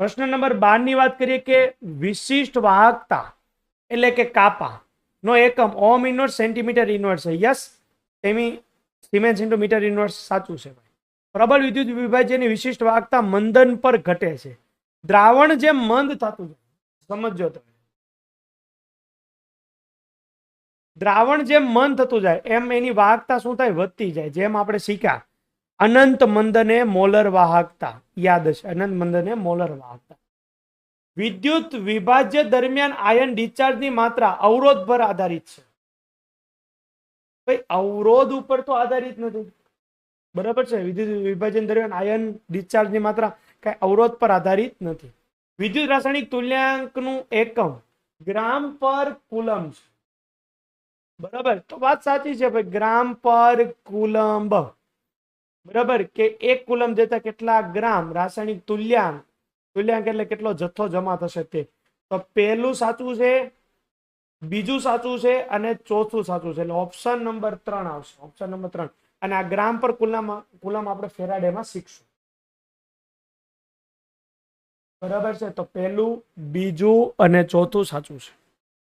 પ્રશ્ન નંબર બારની વાત કરીએ કે વિશિષ્ટ વાહકતા એટલે કે કાપા નો એકમ ઓમ ઇનવર્સ સેન્ટીમીટર ઇનવર્સ છે. Yes semi siemens into metre inverse સાચું છે ભાઈ. પ્રબળ વિદ્યુત વિભાજ્યની વિશિષ્ટ વાહકતા મંદન પર ઘટે છે. દ્રાવણ જેમ મંદ થતું જાય. સમજો તમે. દ્રાવણ જેમ મંદ થતું જાય, એમ એની વાહકતા શું થાય? વધતી જાય, જેમ આપણે શીખ્યા. અનંત મંદને મોલર વાહકતા. યાદ છે, અનંત મંદને મોલર વાહકતા. વિદ્યુત વિભાજ્ય દરમિયાન આયન ડિસ્ચાર્જની માત્રા અવરોધ પર આધારિત છે. ભાઈ અવરોધ ઉપર તો આધારિત નથી. બરાબર છે? વિદ્યુત વિભાજન દરમિયાન આયન ડિસ્ચાર્જની માત્રા કઈ અવરોધ પર આધારિત નથી. વિદ્યુત રાસાયણિક તુલ્યાંકનું એકમ ગ્રામ પર કુલમ છે. બરાબર? તો વાત સાચી છે ભાઈ, ગ્રામ પર કુલંબ. બરાબર? કે એક કુલમ જતા કેટલા ગ્રામ, રાસાયણિક તુલ્યાંક તુલ્યાંક એટલે કેટલો જથ્થો જમા થશે તે. તો પહેલું સાચું છે, બીજું સાચું છે, અને ચોથું સાચું છે. એટલે ઓપ્શન નંબર ત્રણ આવશે ઓપ્શન નંબર ત્રણ. અને આ ગ્રામ પર કુલમ કુલમ આપણે ફેરાડેમાં શીખશું. બરાબર છે? તો પહેલું, બીજું અને ચોથું સાચું છે.